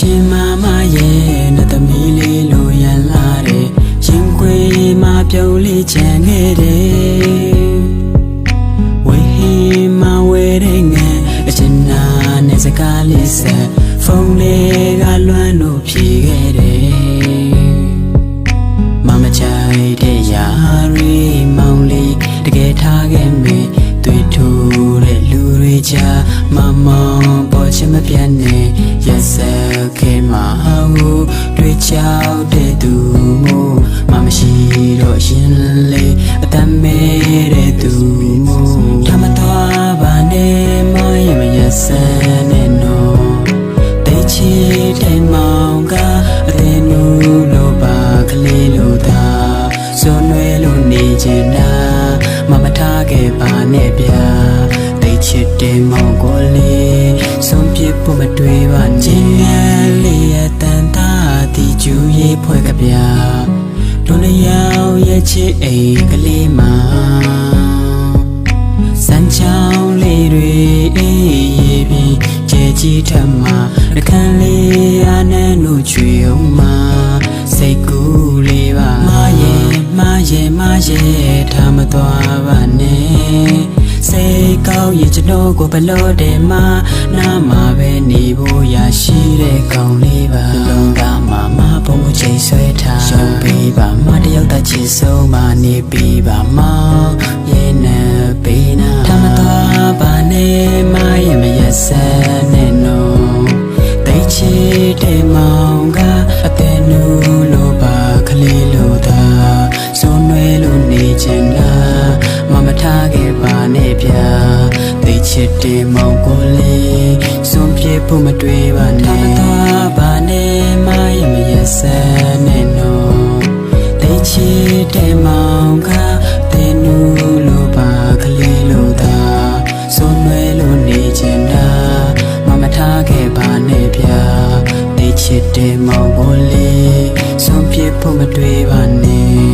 တွေ့ရှင်မမရဲ့နဲ့သမီးလေးလိုရန်လာတဲ့ရင်ခွေမှာပြုံးလေးချန်ခဲ့တယ်ဝေဟင်မှာဝဲတဲ့ငန်အချင်နာနဲ့စကားလေးဆက်ဖုန်းလေးကလွမ်းလို့ဖြေခဲ့တယ်မမချိုက်တဲ့ယာရီမောင်လေးတကယ်ထားခဲ့မေတွေ့ထူတဲ့လူတွေချာမမောင်ပေါ်ချင်မပြတ်နဲ့ရက်စက်ခဲမဟု တ်တွေ့ချောက်တဲ့သူမို့မမရှိတော့ရှင်လေးအတမ်းမဲတဲ့သူမို့ထမတော်ပါနဲ့မရမရက်စက်နဲ့နော်တိတ်ချီတဲ့မောင်ကအသေးနူလိုပါကလေးလိုသာဇွန်နွယ်လိုနေချင်တာမမထားခဲ့ပါနဲ့ဗျာတိတ်ချစ်တဲ့မောင်ကိုလေးဆုံးပြစ်ဖို့မတွေ့ပါနဲ့ငယ်လေးရဲ့တန်တာတီ ကျူရေးဖွဲ့ကဗျာဒုလျောင်ရဲ့ချစ်အိမ်ကလေးမှာစမ်းချောင်းလေးတွေအေးရေပြီးကြဲကြီးထပ်မှာရခန်းလေးအားနဲ့လို့ချွေအောင်မှာစိတ်ကူးလေးပါမရဲ့မရဲ့မရဲ့ထားမသွားပါနဲ့စိတ်ကောင်းရင်ကျွန်တော်ကိုဘလို့တယ်မနာမှာပဲနေဖို့ရရှိတဲ့ကောင်းလေးပါလုံးကမှာမ တဲ့မောင်ကအသေးနူလိုပါကလေးလိုသာစုံရွယ်လို့နေချင်တာမမထားခဲ့ပါနဲ့ဗျာတိတ်ချစ်တဲ့မောင်ကိုလေးစွန့်ပြေဖို့မတွေ့ပါနဲ့ထားမသွားပါနဲ့မရဲ့မရက်စက်နဲ့နော်တိတ်ချစ်တဲ့မောင်က ချစ်တဲ့မောင်ကိုလေးစွန့်ပြေဖို့မတွေ့ပါနဲ့